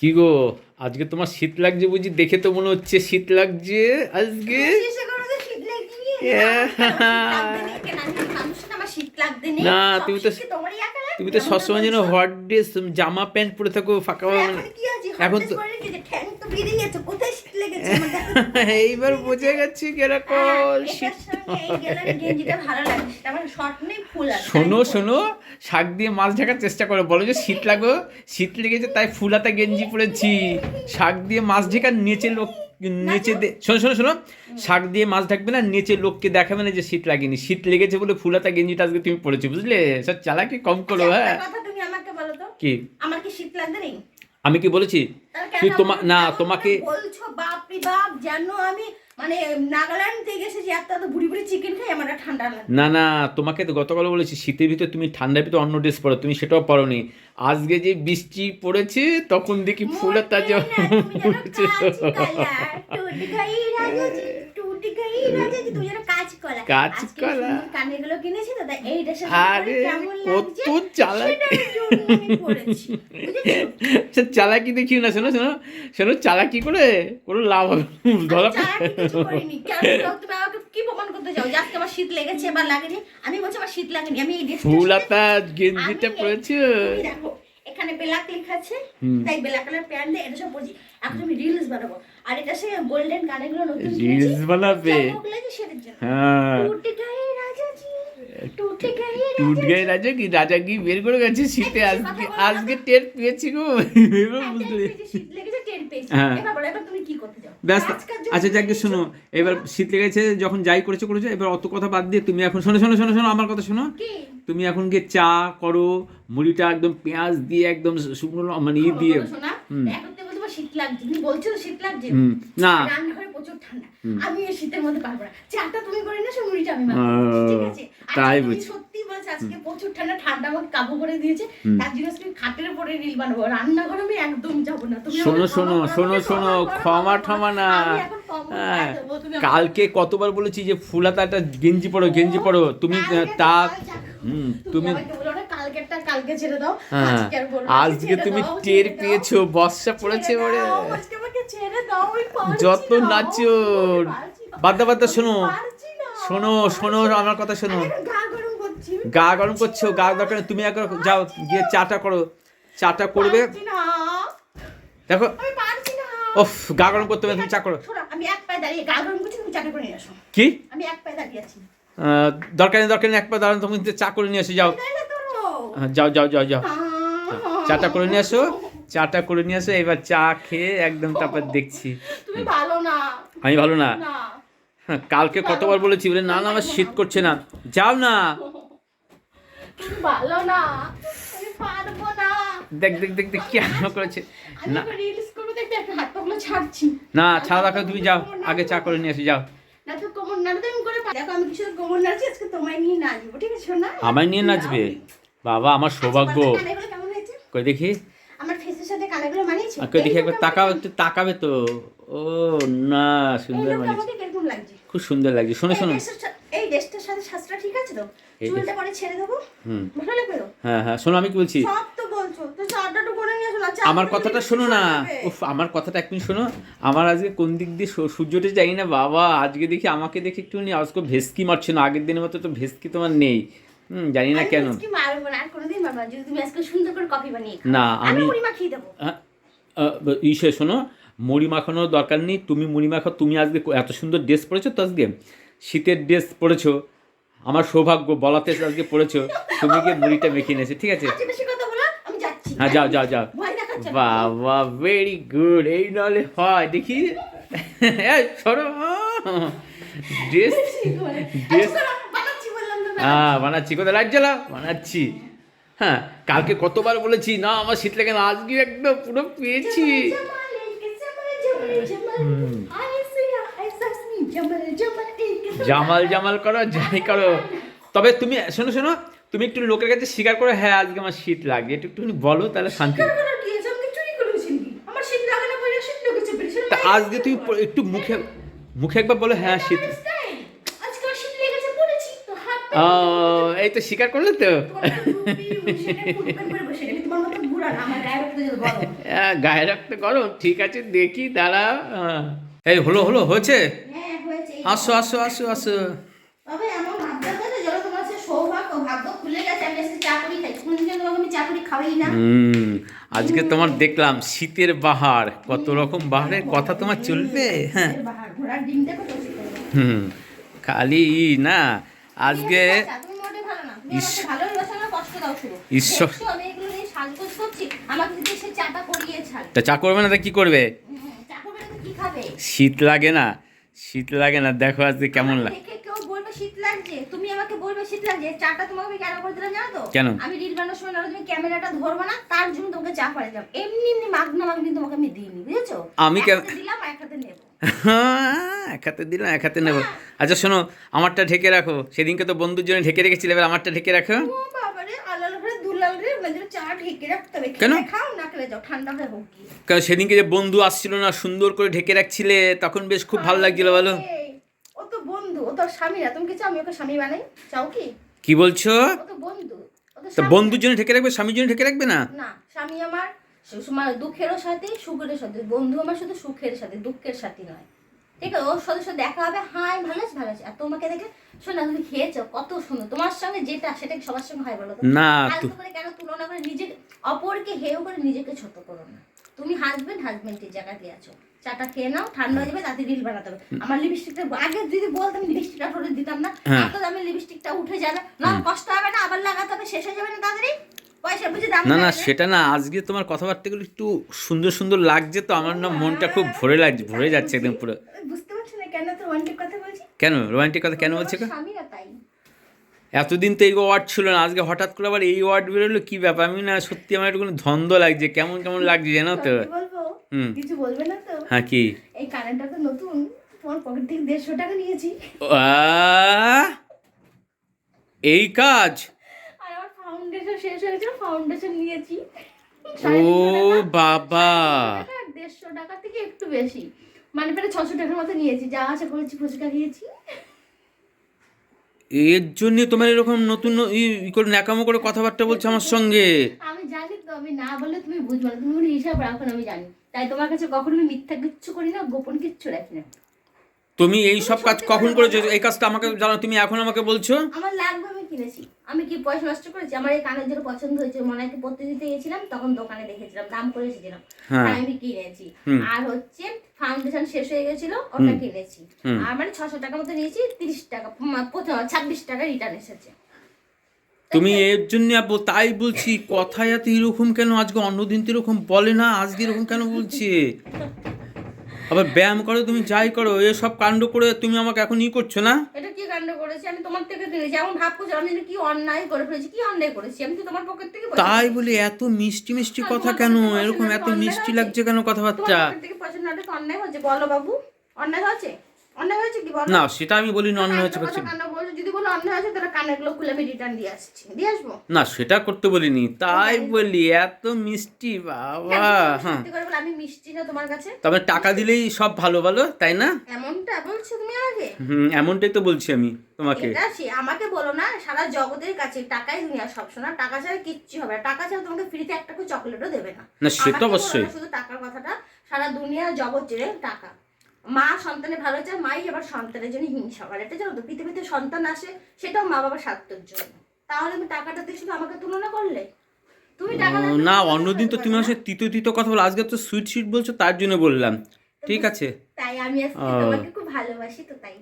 কি গো আজকে তোমার শীত লাগছে বুঝি? দেখে তো মনে হচ্ছে শীত লাগছে আজকে। না, তুমি তো-? তুমি তো সবসময় যেন? হট ড্রেস জামা প্যান্ট পরে থাকো ফাঁকা মানে এখন হঠাৎ তো এইবার বুঝে গেছি কীরকম হ্যাঁ। শোনো শোনো শাক দিয়ে মাছ ঢাকার চেষ্টা করো। বলো যে শীত লাগো শীত লেগেছে তাই ফুলাতা গেঞ্জি পরেছি। শাক দিয়ে মাছ ঢাকার নিচে লোক নিচে শোনো শোনো শোনো। শাক দিয়ে মাছ ঢাকবে না নিচে লোককে দেখাবে না যে শীত লাগেনি। শীত লেগেছে বলে ফুলাতা গেঞ্জিটা আজকে তুমি পরেছো বুঝলে? সব চালাকি কম করো হ্যাঁ। বলো তো, কি? আমার কি শীত লাগবে নেই আমি কি বলেছি? তুই আমাকে- না তোমাকে বলছো বাপ রে বাপ আমি মানে নাগাল্যান্ড থেকে এসেছি এত এত বুড়ি বুড়ি চিকেন খাই আমার ঠান্ডা লাগে না। না তোমাকে তো গতকাল বলেছি শীতের ভিতরে তুমি ঠান্ডার ভিতরে অন্য ড্রেস পরো তুমি সেটাও পরোনি। আজকে যে বৃষ্টি পড়েছে তখন দেখি ফুলের তাজা। কাঁচকলা। কানেগুলো কিনেছি তো তাই এই আরে, কত লাগছে? চালাক। পরেছি সে দেখি না শোনো শোনো শোনো চালাকি করে কোনো লাভ হবে ধরা। কি প্রমাণ করতে চাও? যে আজকে আমার শীত লেগেছে বা লাগেনি। আমি বলছি আমার শীত লাগেনি আমি এই ফুলাতা গেঞ্জিটা আমি- দেখো এখানে ব্ল্যাক লেখা আছে তাই ব্ল্যাক কালার প্যান্ট দিয়ে এটা সব পরছি। এখন আমি রিলস বানাবো। আর এটা সে গোল্ডেন কানেগুলো নতুন Reels বানাবে? হ্যাঁ। টুটে গায়ে রাজা কি? রাজা কি? বের করে গেছে শীতে? আজকে আজকে টের পেয়েছি গো। পেয়েছি হ্যাঁ। চাও ব্যাস। আচ্ছা যাকে শোনো। এবার শীত লেগেছে যখন যাই করেছ করেছ এবার অত কথা বাদ দিয়ে তুমি এখন শোনো শোনো শোনো শোনো আমার কথা শোনো। তুমি এখন গিয়ে চা করো মুড়িটা একদম পেঁয়াজ দিয়ে একদম শুকনো মানে ই দিয়ে হুম। শীত লাগছে। তুমি বলছো শীত লাগছে? না। রান্নাঘরে প্রচুর ঠান্ডা। আমি এই শীতের মধ্যে পারব না। চাটা তুমি করে না সে মুড়িটা আমি। ঠিক আছে? তাই বুঝি। সত্যি বলছো আজকে প্রচুর ঠান্ডা ঠান্ডা আমাকে কাবু করে দিয়েছে। তার জন্য আজকে খাটের উপরে রিল বানাবো। রান্নাঘরে আমি একদম যাব না। তুমি শোনো শোনো শোনো শোনো ক্ষমা ঠমা না। হ্যাঁ কালকে কতবার বলেছি যে ফুলাতা একটা গেঞ্জি পরো গেঞ্জি পরো। তুমি তা হুম তুমি কালকে ছেড়ে দাও। হ্যাঁ। আজকে আর বলো আজকে তুমি টের পেয়েছ বর্ষা পড়েছে ওরে আজকে আমাকে ছেড়ে দাও, আমি পারছি যত নাচো। বাদ্দা বাদ্দা শোনো। শোনো শোনো আমার কথা শোনো। গা গরম করছি। গা দরকার তুমি একবার যাও গিয়ে চাটা করো। চাটা করবে। দেখো। ওফ গা গরম করতে হবে তুমি চা করো। আমি এক পায়ে দাঁড়িয়ে গা গরম করছি তুমি চাটা করে নিয়ে আসো। কি? আমি এক পায়ে দাঁড়িয়ে আছি। দরকার নেই দরকার নেই একবার দাঁড়ান তুমি চা করে নিয়ে এসো যাও। যাও যাও যাও যাও। চাটা করে নিয়ে আসো চাটা করে নিয়ে আসো এবার চা খেয়ে একদম তারপর দেখছি। ভালো না। আমি ভালো না। হ্যাঁ, কালকে কতবার বলেছি বলে না না আমার শীত করছে না। যাও না। ভালো না। দেখ দেখ দেখ দেখ কেন করেছে। না। ছাড়া রাখো তুমি যাও। আগে চা করে নিয়ে এসো যাও। আমায় নিয়ে নাচবে? বাবা আমার সৌভাগ্য। আচ্ছা, হয়েছে? কই দেখি? আমার ফেসের সাথে কানেগুলো মানিয়েছে? কই দেখি একবার তাকাও একটু তাকাবে তো। ও না সুন্দর মানে লাগছে? খুব সুন্দর লাগছে। শোনো শোনো। এই ড্রেসটার সাথে ঠিক আছে তো? চুলটা পরে ছেড়ে দেবো? হুম। ভালো লাগবে হ্যাঁ হ্যাঁ শোনো আমি কি বলছি? সব তো বলছো। তো করে নিয়ে আসো না আমার কথাটা শোনো না। উফ আমার কথাটা এক মিনিট শোনো। আমার আজকে কোন দিক দিয়ে সূর্যটা যাই না। বাবা আজকে দেখি আমাকে দেখে একটুখানি আজকে ভেস্কি মারছে না। আগের দিনের মতো তো ভেস্কি তোমার নেই। হুম জানি না কেন। না আমি ইসে শোনো মুড়ি মাখানোর দরকার নেই তুমি মুড়ি মাখা তুমি আজকে এত সুন্দর ড্রেস পরেছো তো আজকে? শীতের ড্রেস পরেছো আমার সৌভাগ্য বলাতে আজকে পরেছো তুমি গিয়ে মুড়িটা মেখে নিয়েছো ঠিক আছে? যাচ্ছি। হ্যাঁ যাও যাও যাও। বাবা ভেরি গুড এই নাহলে হয় দেখি। সরো। ড্রেস ড্রেস আচ্ছা, বানাচ্ছি বললাম তো, হ্যাঁ বানাচ্ছি। কোথায় লাইট জ্বালা বানাচ্ছি। হ্যাঁ কালকে কতবার বলেছি না আমার শীত লাগে না আজকে একদম পুরো পেয়েছি। জামাল, জামাল, করো যাই করো। তবে তুমি শোনো শোনো তুমি একটু লোকের কাছে স্বীকার করো হ্যাঁ আজকে আমার শীত লাগে একটু একটুখানি বলো তাহলে শান্তি। আজকে তুমি একটু মুখে মুখে একবার বলো হ্যাঁ শীত তাই? আজকে আমার শীত লেগেছে, পড়েছি। তো হাত পা ও, এই তো স্বীকার করলে তো। আমার গায়ে রক্ত গরম রাখতে গরম ঠিক আছে দেখি দাঁড়া এই হলো হলো হয়েছে? হ্যাঁ আসো আসো আসো আসো। আজকে চাকরি খাই। কোনদিন তোমাকে আমি চাকরি খাওয়াই না। হুম আজকে তোমার দেখলাম শীতের বাহার। কত রকম বাহারের কথা তোমার চলবে হ্যাঁ হুম খালি ই না আজকে ঈশ্বর- তা চা করবে না তা কি করবে? খাবে? শীত লাগে না শীত লাগে না দেখো আজকে কেমন লাগে কেউ বলবে শীত লাগছে। তুমি আমাকে বলবে শীত লাগছে। চাটা তোমাকে আমি কেন করে দিলাম জানো তো? কেন? আমি রিল বানানোর সময় তুমি ক্যামেরাটা ধরবে না তার জন্য তোমাকে চা পাড়ে দিলাম। এমনি এমনি মাগনা মাগনি তোমাকে আমি দিইনি বুঝেছ? আমি কেন- দিলাম এক নেব। এক হাতে দিলাম এক হাতে নেব। আচ্ছা শোনো আমারটা ঢেকে রাখো। সেদিনকে তো বন্ধুর জন্য ঢেকে রেখেছিলে এবার আমারটা ঢেকে রাখো। কেন? হয়ে সেদিনকে যে বন্ধু আসছিল না সুন্দর করে ঢেকে রাখছিলে তখন বেশ খুব ভালো লাগছিল বলো। ও তো বন্ধু ও তো স্বামী না তুমি কি চাও আমি ওকে স্বামী বানাই? চাও কি? কি বলছো? ও তো বন্ধু বন্ধুর জন্য ঢেকে রাখবে স্বামীর জন্য ঢেকে রাখবে না? না স্বামী আমার মানে দুঃখেরও সাথে সুখের সাথে। বন্ধু আমার শুধু সুখের সাথে দুঃখের সাথে নয়। ঠিক আছে? ওর সাথে সাথে দেখা হবে হাই ভালো আছে ভালো আছে আর তোমাকে দেখে শোনা তুমি খেয়েছো কত সুন্দর। তোমার সঙ্গে যেটা সেটা সবার সঙ্গে হয় বলো না করে কেন তুলনা করে নিজে অপরকে হেয় করে নিজেকে ছোট করো না। তুমি হাজবেন্ড হাজবেন্ডের জায়গাতে আছো। চাটা খেয়ে নাও ঠান্ডা হয়ে যাবে তাতে রিল বানাতে হবে। আমার লিপস্টিকটা আগে যদি বলতাম লিপস্টিকটা ঠোঁটে দিতাম না। এত দামে লিপস্টিকটা উঠে যাবে। না কষ্ট হবে না আবার লাগাতে হবে শেষ হয়ে যাবে না তাড়াতাড়ি। না না সেটা না আজকে তোমার কথাবার্তাগুলো একটু সুন্দর সুন্দর লাগছে তো আমার না মনটা খুব ভরে লাগছে ভরে যাচ্ছে একদম পুরো। বুঝতে পারছি না কেন তো রোমান্টিক কথা বলছি? কেন? রোমান্টিক কথা কেন বলছে এতদিন তো এই ওয়ার্ড ছিল না আজকে হঠাৎ করে আবার এই ওয়ার্ড বেরোলো কি ব্যাপার? আমি না সত্যি আমার একটু ধন্দ লাগছে কেমন কেমন লাগছে জানো তো? হুম। কিছু বলবে না তো? হ্যাঁ কি? এই কারেন্টটা তো নতুন তোমার পকেট থেকে দেড়শো টাকা নিয়েছি। এই কাজ আর আমার ফাউন্ডেশন শেষ হয়েছে ফাউন্ডেশন নিয়েছি। ও বাবা। দেড়শো টাকা থেকে একটু বেশি। মানে প্রায় ছশো টাকার মতো নিয়েছি। যা আশা করেছি ফুচকা খেয়েছি। এর জন্য তোমার এরকম নতুন ই করে ন্যাকামো করে কথাবার্তা বলছে আমার সঙ্গে। আমি জানি তো আমি না বললে তুমি বুঝবে না। তুমি হিসাব রাখো না আমি জানি। তাই তোমার কাছে কখনো আমি মিথ্যা কিচ্ছু করি না গোপন কিচ্ছু রাখি না। তুমি এই সব কাজ কখন করেছ? এই কাজটা আমাকে জানো তুমি এখন আমাকে বলছো? আমার লাগবে আমি কিনেছি। আমি কি পয়সা নষ্ট করেছি? আমার এই কানের জন্য পছন্দ হয়েছে। মনে পড়তে দিতে গেছিলাম তখন দোকানে দেখেছিলাম দাম করে এসেছিলাম। হ্যাঁ। আমি কিনেছি। আর হচ্ছে ফাউন্ডেশন শেষ হয়ে গেছিল ওটা কিনেছি। আর মানে ছশো টাকা মতো নিয়েছি তিরিশ টাকা ছাব্বিশ টাকা রিটার্ন এসেছে। তুমি এর জন্য তাই বলছি কথায় এত এরকম কেন? আজকে অন্যদিন তো এরকম বলে না আজকে এরকম কেন বলছে? আবার ব্যায়াম করো তুমি যাই করো এসব কাণ্ড করে তুমি আমাকে এখন ই করছ না? এটা কি কাণ্ড করেছি? আমি তোমার থেকে দিয়েছি এমন ভাব করছি আমি কি অন্যায় করে ফেলেছি কি অন্যায় করেছি? আমি তো তোমার পকেট থেকে তাই বলি এত মিষ্টি মিষ্টি হ্যাঁ, কথা কেন? এরকম এত মিষ্টি লাগছে কেন কথাবার্তা? তোমার পকেট থেকে তো অন্যায় হচ্ছে বলো বাবু অন্যায় হয়েছে অন্যায় হয়েছে কি বলো? না সেটা আমি বলিনি অন্য হচ্ছে একটা বলছি। যদি বলো অন্যায় হয়েছে তাহলে কানেরগুলো খুলে আমি রিটার্ন দিয়ে আসছি। দিয়ে আসব? না সেটা করতে বলিনি তাই বলি এত মিষ্টি বাবা হ্যাঁ। বলো, আমি মিষ্টি না তোমার কাছে? তবে টাকা দিলেই সব ভালো ভালো তাই না? এমনটা বলছো তুমি আমাকে? হুম এমনটাই তো বলছি আমি তোমাকে। এটা আমাকে বলো না সারা জগতের কাছে টাকাই দুনিয়া সব শোনা টাকা ছাড়া কিচ্ছু হবে না। টাকা ছাড়া তোমাকে ফ্রিতে একটা করে চকলেটও দেবে না। না, সে তো অবশ্যই। শুধু টাকার কথাটা সারা দুনিয়া জগৎ জুড়ে টাকা। মা সন্তানের ভালো চায় মাই আবার সন্তানের জন্য হিংসা করে। এটা জানো তো পৃথিবীতে সন্তান আসে সেটাও মা বাবার স্বার্থের জন্য। তাহলে আমি টাকাটা দিয়ে শুধু আমাকে তুলনা করলে? তুমি টাকা না অন্যদিন তো তুমি আসলে তিতো তিতো কথা বলো। আজকে তো সুইট সুইট বলছো তার জন্য বললাম। ঠিক আছে। তাই আমি আজকে তোমাকে খুব ভালোবাসি তো তাই।